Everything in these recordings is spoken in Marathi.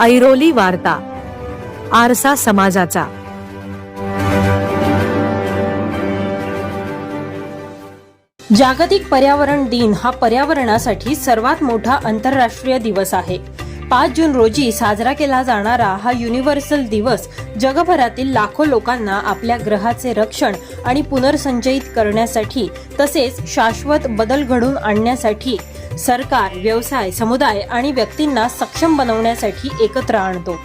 ऐरोली वार्ता आरसा समाजाचा. जागतिक पर्यावरण दिन हा पर्यावरणासाठी सर्वात मोठा आंतरराष्ट्रीय दिवस आहे. पाच जून रोजी साजरा केला जाणारा हा युनिव्हर्सल दिवस जगभरातील लाखो लोकांना आपल्या ग्रहाचे रक्षण आणि पुनर्संचयित करण्यासाठी तसेच शाश्वत बदल घडून आणण्यासाठी सरकार व्यवसाय समुदाय आणि व्यक्तींना सक्षम बनवण्यासाठी एकत्र आणतो.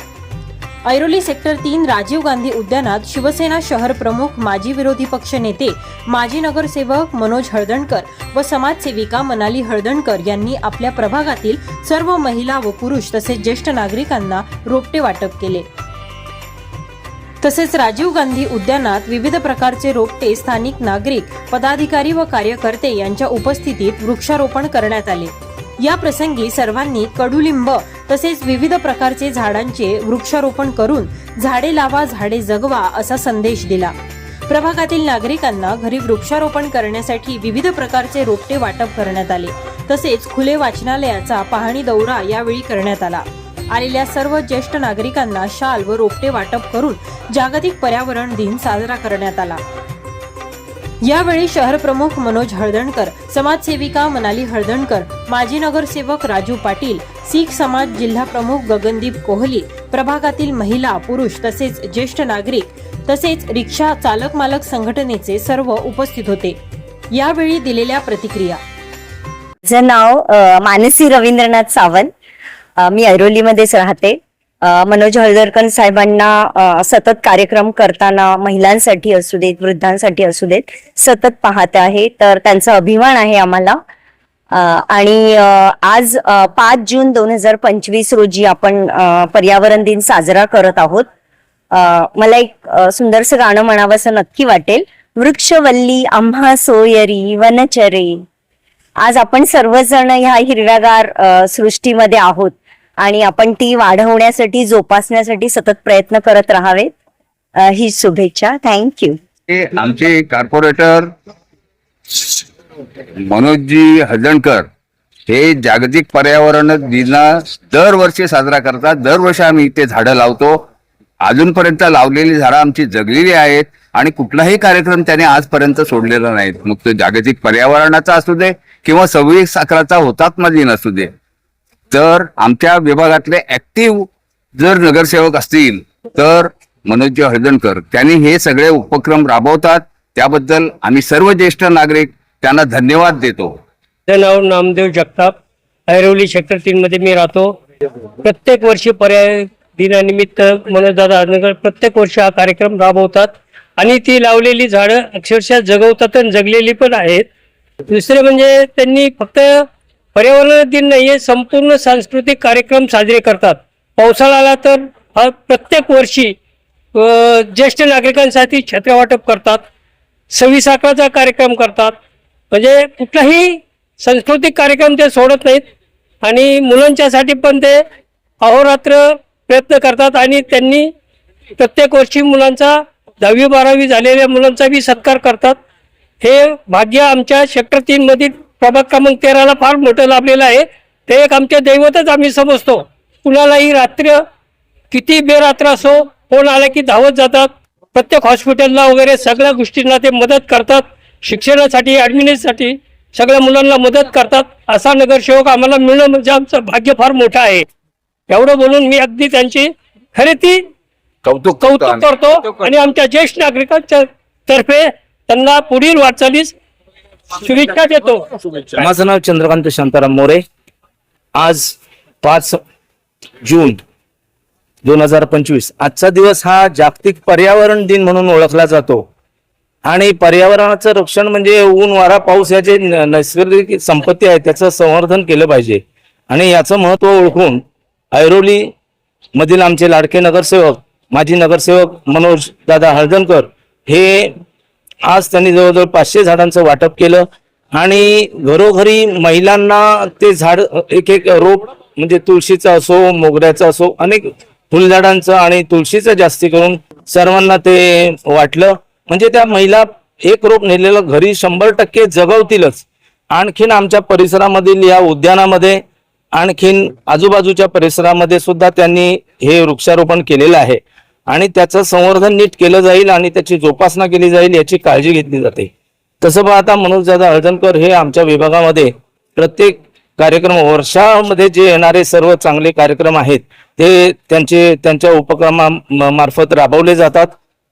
ऐरोली सेक्टर तीन राजीव गांधी उद्यानात शिवसेना शहर प्रमुख माजी विरोधी पक्ष नेते माजी नगरसेवक मनोज हळदणकर व समाजसेविका मनाली हळदणकर यांनी आपल्या प्रभागातील सर्व महिला व पुरुष तसेच ज्येष्ठ नागरिकांना रोपटे वाटप केले. तसेच राजीव गांधी उद्यानात विविध प्रकारचे रोपटे स्थानिक नागरिक पदाधिकारी व कार्यकर्ते यांच्या उपस्थितीत वृक्षारोपण करण्यात आले. या प्रसंगी सर्वांनी कडुलिंब तसेच विविध प्रकारचे झाडांचे वृक्षारोपण करून झाडे लावा झाडे जगवा असा संदेश दिला. प्रभागातील नागरिकांना घरी वृक्षारोपण करण्यासाठी विविध प्रकारचे रोपटे वाटप करण्यात आले. तसेच खुले वाचनालयाचा पाहणी दौरा यावेळी करण्यात आला. आलेल्या सर्व ज्येष्ठ नागरिकांना शाल व रोपटे वाटप करून जागतिक पर्यावरण दिन साजरा करण्यात आला. यावेळी शहर प्रमुख मनोज हळदणकर समाजसेविका मनाली हळदणकर माजी नगरसेवक राजू पाटील सिख समाज जिल्हा प्रमुख गगनदीप कोहली प्रभागातील महिला पुरुष तसेच ज्येष्ठ नागरिक तसेच रिक्षा चालक मालक संघटनेचे सर्व उपस्थित होते. यावेळी दिलेल्या प्रतिक्रिया. माझं नाव मानसी रवींद्रनाथ सावंत. मी ऐरोलीमध्येच राहते. मनोज हळदरकर साहेबांना सतत कार्यक्रम करताना महिलांसाठी असू देत वृद्धांसाठी असू देत सतत पाहत आहे. तर त्यांचा अभिमान आहे आम्हाला. आणि आज पाच जून दोन हजार पंचवीस रोजी आपण पर्यावरण दिन साजरा करत आहोत. मला एक सुंदरसं गाणं म्हणावंसं नक्की वाटेल. वृक्षवल्ली आम्हा सोयरी वनचरे. आज आपण सर्वजण ह्या हिरव्यागार सृष्टीमध्ये आहोत. आणि आपण ती वाढवण्यासाठी जोपासण्यासाठी सतत प्रयत्न करत राहावेत. ही शुभेच्छा. थँक्यू आमचे कॉर्पोरेटर मनोजजी हजणकर हे जागतिक पर्यावरण दिना दरवर्षी साजरा करतात. दरवर्षी आम्ही इथे झाडं लावतो. अजूनपर्यंत लावलेली झाडं आमची जगलेली आहेत आणि कुठलाही कार्यक्रम त्याने आजपर्यंत सोडलेला नाही मग तो जागतिक पर्यावरणाचा असू दे किंवा सव्वीस अकराचा हुतात्मा दिन असू दे. तर आमच्या विभागातले ऍक्टिव्ह जर नगरसेवक असतील तर मनोजजी हळदणकर त्यांनी हे सगळे उपक्रम राबवतात. त्याबद्दल आम्ही सर्व ज्येष्ठ नागरिक त्यांना धन्यवाद देतो. नाव नामदेव जगताप. ऐरोली सेक्टर तीन मध्ये मी राहतो. प्रत्येक वर्षी पर्याय दिनानिमित्त मनोजदादा हळदणकर प्रत्येक वर्षी हा कार्यक्रम राबवतात. आणि ती लावलेली झाडं अक्षरशः जगवतात आणि जगलेली पण आहेत. दुसरे म्हणजे त्यांनी फक्त पर्यावरण दिन नाहीये संपूर्ण सांस्कृतिक कार्यक्रम साजरे करतात. पावसाळा आला तर हा प्रत्येक वर्षी ज्येष्ठ नागरिकांसाठी छत्र्या वाटप करतात सव्वीस अकराचा कार्यक्रम करतात. म्हणजे कुठलाही सांस्कृतिक कार्यक्रम ते सोडत नाहीत आणि मुलांच्यासाठी पण ते अहोरात्र प्रयत्न करतात आणि त्यांनी प्रत्येक वर्षी मुलांचा दहावी बारावी झालेल्या मुलांचा बी सत्कार करतात. हे भाग्य आमच्या सेक्टर तीनमधील प्रभाग क्रमांक तेराला फार मोठं लाभलेलं आहे. ते एक आमचे दैवतच आम्ही समजतो. कुणालाही रात्र किती बेरात्र असो फोन आला की धावत जातात. प्रत्येक हॉस्पिटलला वगैरे सगळ्या गोष्टींना ते मदत करतात. शिक्षणासाठी ॲडमिनीसाठी सगळ्या मुलांना मदत करतात. असा नगरसेवक आम्हाला मिळणं म्हणजे आमचं भाग्य फार मोठं आहे. एवढं बोलून मी अगदी त्यांची खरे ती कौतुक कौतुक करतो. आणि आमच्या ज्येष्ठ नागरिकांच्या तर्फे त्यांना पुढील वाटचालीस शुभेच्छा देतो. माझं नाव चंद्रकांत शांताराम मोरे. आज पाच जून दोन हजार पंचवीस. आजचा दिवस हा जागतिक पर्यावरण दिन म्हणून ओळखला जातो. आणि पर्यावरणाचं रक्षण म्हणजे ऊन वारा पाऊस या जे नैसर्गिक संपत्ती आहे त्याचं संवर्धन केलं पाहिजे. आणि याचं महत्त्व ओळखून ऐरोली मधील आमचे लाडके नगरसेवक माजी नगरसेवक मनोज दादा हळदणकर हे आज त्यांनी जवळजवळ पाचशे झाडांचं वाटप केलं आणि घरोघरी महिलांना ते झाड एक एक रोप म्हणजे तुळशीचं असो मोगऱ्याचं असो अनेक फुलझाडांचं आणि तुळशीचं जास्ती करून सर्वांना ते वाटलं. म्हणजे त्या महिला एक रोप नेलेलं घरी शंभर टक्के जगवतीलच. आणखीन आमच्या परिसरामधील या उद्यानामध्ये आणखीन आजूबाजूच्या परिसरामध्ये सुद्धा त्यांनी हे वृक्षारोपण केलेलं आहे. आणि त्याचं संवर्धन नीट केलं जाईल आणि त्याची जोपासना केली जाईल याची काळजी घेतली जाते. तसं पाहता मनोज दादा हळदणकर हे आमच्या विभागामध्ये प्रत्येक कार्यक्रम वर्षामध्ये जे येणारे सर्व चांगले कार्यक्रम आहेत ते त्यांचे त्यांच्या उपक्रमा म- मार्फत राबवले जातात.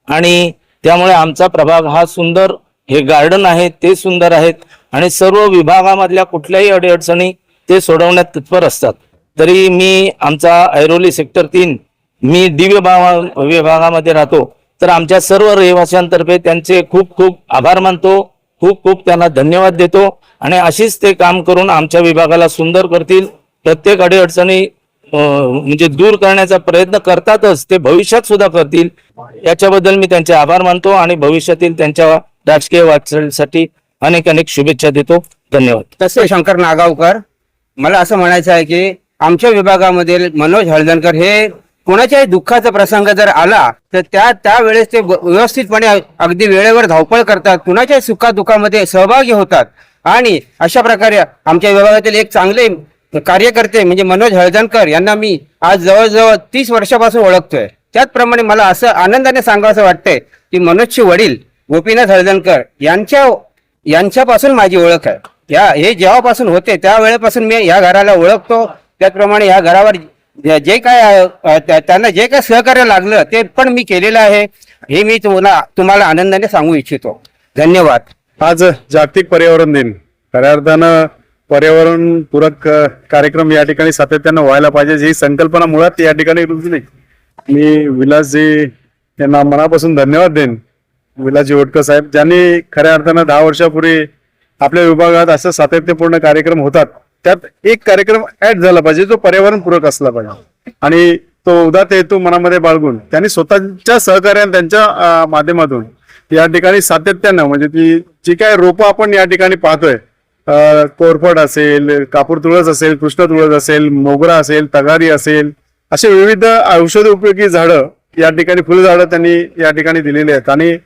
आणि त्यामुळे आमचा प्रभाग हा सुंदर हे गार्डन आहे ते सुंदर आहेत. आणि सर्व विभागामधल्या कुठल्याही अडीअडचणी ते सोडवण्यात तत्पर असतात. तरी मी आमचा ऐरोली सेक्टर तीन मी डी विभागा विभागामध्ये राहतो. तर आमच्या सर्व रहिवाशांतर्फे त्यांचे खूप खूप आभार मानतो. खूप खूप त्यांना धन्यवाद देतो. आणि अशीच ते काम करून आमच्या विभागाला सुंदर करतील. प्रत्येक अडीअडचणी म्हणजे दूर करण्याचा प्रयत्न करतातच ते भविष्यात सुद्धा करतील. याच्याबद्दल मी त्यांचे आभार मानतो आणि भविष्यातील त्यांच्या राजकीय वाटचालीसाठी अनेक अनेक शुभेच्छा देतो. धन्यवाद. तसे शंकर नागावकर मला असं म्हणायचं आहे की आमच्या विभागामध्ये मनोज हळदणकर हे कोणाच्याही दुःखाचा प्रसंग जर आला तर त्या त्यावेळेस ते व- व्यवस्थितपणे अगदी वेळेवर धावपळ करतात कुणाच्याही सुखादुखामध्ये सहभागी होतात. आणि अशा प्रकारे आमच्या विभागातील एक चांगले कार्यकर्ते म्हणजे मनोज हळदणकर यांना मी आज जवळजवळ तीस वर्षापासून ओळखतोय. त्याचप्रमाणे मला असं आनंदाने सांगावं वाटतंय की मनोजचे वडील गोपीनाथ हळदणकर यांच्या यांच्यापासून माझी ओळख आहे. या हे जेव्हापासून होते त्या वेळेपासून मी या घराला ओळखतो. त्याचप्रमाणे या घरावर जे जे काय त्या- त्यांना जे काय सहकार्य लागलं ते पण मी केलेलं आहे. हे मी तुम्हाला तुम्हाला आनंदाने सांगू इच्छितो. धन्यवाद. आज जागतिक पर्यावरण दिन. खऱ्या अर्थानं पर्यावरण पूरक कार्यक्रम या ठिकाणी सातत्यानं व्हायला पाहिजे ही संकल्पना मुळात या ठिकाणी रुजली मी विलासजी यांना मनापासून धन्यवाद देईन. विलासजी ओटकर साहेब ज्यांनी खऱ्या अर्थानं दहा वर्षापूर्वी आपल्या विभागात असं सातत्यपूर्ण कार्यक्रम होतात. त्यात एक कार्यक्रम ऍड झाला पाहिजे जो पर्यावरण पूरक असला पाहिजे. आणि तो उदात हेतू मनामध्ये बाळगून त्यांनी स्वतःच्या सहकार्याने त्यांच्या माध्यमातून या ठिकाणी सातत्यानं म्हणजे ती जी काय रोपं आपण या ठिकाणी पाहतोय कोरफड असेल कापूर तुळस असेल कृष्ण तुळस असेल मोगरा असेल तगारी असेल असे विविध औषध उपयोगी झाडं या ठिकाणी फुलझाडं त्यांनी या ठिकाणी दिलेली आहेत. आणि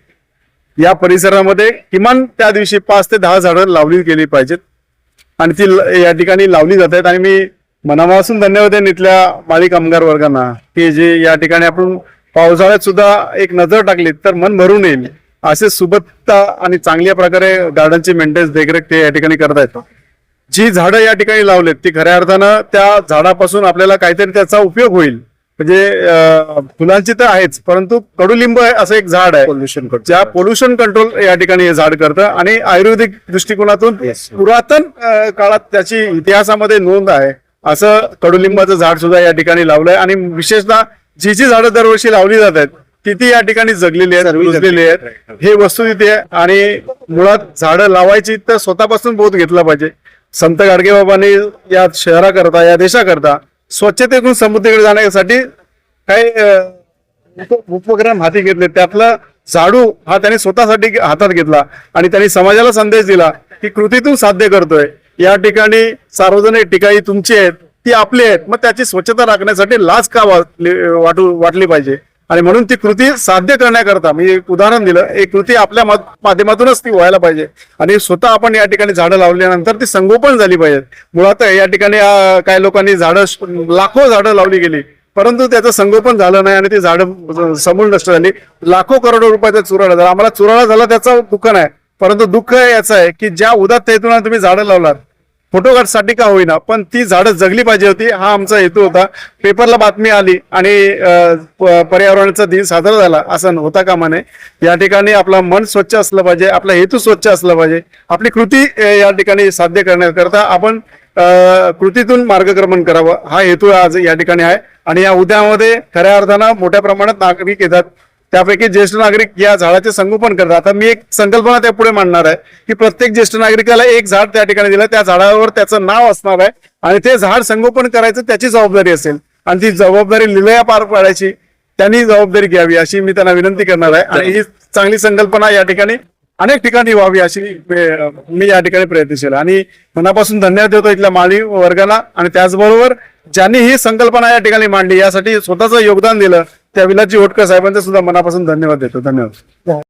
या परिसरामध्ये किमान त्या दिवशी पाच ते दहा झाडं लावली गेली पाहिजेत. आणि ती या ठिकाणी लावली जात आहेत. आणि मी मनापासून धन्यवाद देईन इथल्या माळी कामगार वर्गांना की जे या ठिकाणी आपण पावसाळ्यात सुद्धा एक नजर टाकली तर मन भरून येईल. असे सुबत्ता आणि चांगल्या प्रकारे गार्डनची मेंटेनन्स देखरेख ते या ठिकाणी करतायत. जी झाडं या ठिकाणी लावलेत ती खऱ्या अर्थानं त्या झाडापासून आपल्याला काहीतरी त्याचा उपयोग होईल. म्हणजे फुलांची तर आहेच परंतु कडुलिंब असं एक झाड आहे पोल्युशन ज्या पोल्युशन कंट्रोल या ठिकाणी हे झाड करतं. आणि आयुर्वेदिक दृष्टिकोनातून पुरातन काळात त्याची इतिहासामध्ये नोंद आहे. असं कडुलिंबाचं झाड सुद्धा या ठिकाणी लावलंय. आणि विशेषतः जी जी झाडं दरवर्षी लावली जात आहेत ती ती या ठिकाणी जगलेली आहेत रुजलेली आहेत. हे वस्तू तिथे आहे. आणि मुळात झाडं लावायची तर स्वतःपासून बोध घेतला पाहिजे. संत गाडगेबाबांनी या शहराकरता या देशाकरता स्वच्छतेतून समृद्धीकडे जाण्यासाठी काही उपक्रम हाती घेतले. त्यातला झाडू हा त्यांनी स्वतःसाठी हातात घेतला आणि त्यांनी समाजाला संदेश दिला की कृतीतून साध्य करतोय. या ठिकाणी सार्वजनिक ठिकाणी तुमची आहेत ती आपली आहेत. मग त्याची स्वच्छता राखण्यासाठी लाज का वाटू वाटली पाहिजे? आणि म्हणून ती कृती साध्य करण्याकरता मी एक उदाहरण दिलं एक कृती आपल्या माध्यमातूनच ती व्हायला पाहिजे. आणि स्वतः आपण या ठिकाणी झाडं लावल्यानंतर ती संगोपन झाली पाहिजे. मुळात या ठिकाणी काही लोकांनी झाडं लाखो झाडं लावली गेली परंतु त्याचं संगोपन झालं नाही आणि ती झाडं समूळ नष्ट झाली. लाखो करोडो रुपयाचा चुराडा झाला. आम्हाला चुराडा झाला त्याचं दुःख नाही. परंतु दुःख याचं आहे की ज्या उदात हेतून तुम्ही झाडं लावलात फोटोग्राफसाठी का होईना पण ती झाडं जगली पाहिजे होती हा आमचा हेतू होता. पेपरला बातमी आली आणि प- पर्यावरणाचा दिन साजरा झाला असं होता कामा नये. या ठिकाणी आपलं मन स्वच्छ असलं पाहिजे आपला हेतू स्वच्छ असला पाहिजे. आपली कृती या ठिकाणी साध्य करण्याकरता आपण कृतीतून मार्गक्रमण करावं. हा हेतू आज या ठिकाणी आहे. आणि या उद्यामध्ये खऱ्या अर्थानं मोठ्या प्रमाणात नागरिक येतात. त्यापैकी ज्येष्ठ नागरिक या झाडाचे संगोपन करतात. आता मी एक संकल्पना त्या पुढे मांडणार आहे की प्रत्येक ज्येष्ठ नागरिकाला एक झाड त्या ठिकाणी दिलं त्या झाडावर त्याचं नाव असणार आहे आणि ते झाड संगोपन करायचं त्याची जबाबदारी असेल. आणि ती जबाबदारी लिलया पार पाडायची त्यांनी जबाबदारी घ्यावी अशी मी त्यांना विनंती करणार आहे. आणि ही चांगली संकल्पना या ठिकाणी अनेक ठिकाणी व्हावी अशी मी या ठिकाणी प्रयत्नशील आणि मनापासून धन्यवाद देतो इथल्या माळी वर्गाला. आणि त्याचबरोबर ज्यांनी ही संकल्पना या ठिकाणी मांडली यासाठी स्वतःचं योगदान दिलं त्या विलासजी होटकर साहेबांचे सुद्धा मनापासून धन्यवाद देतो. धन्यवाद.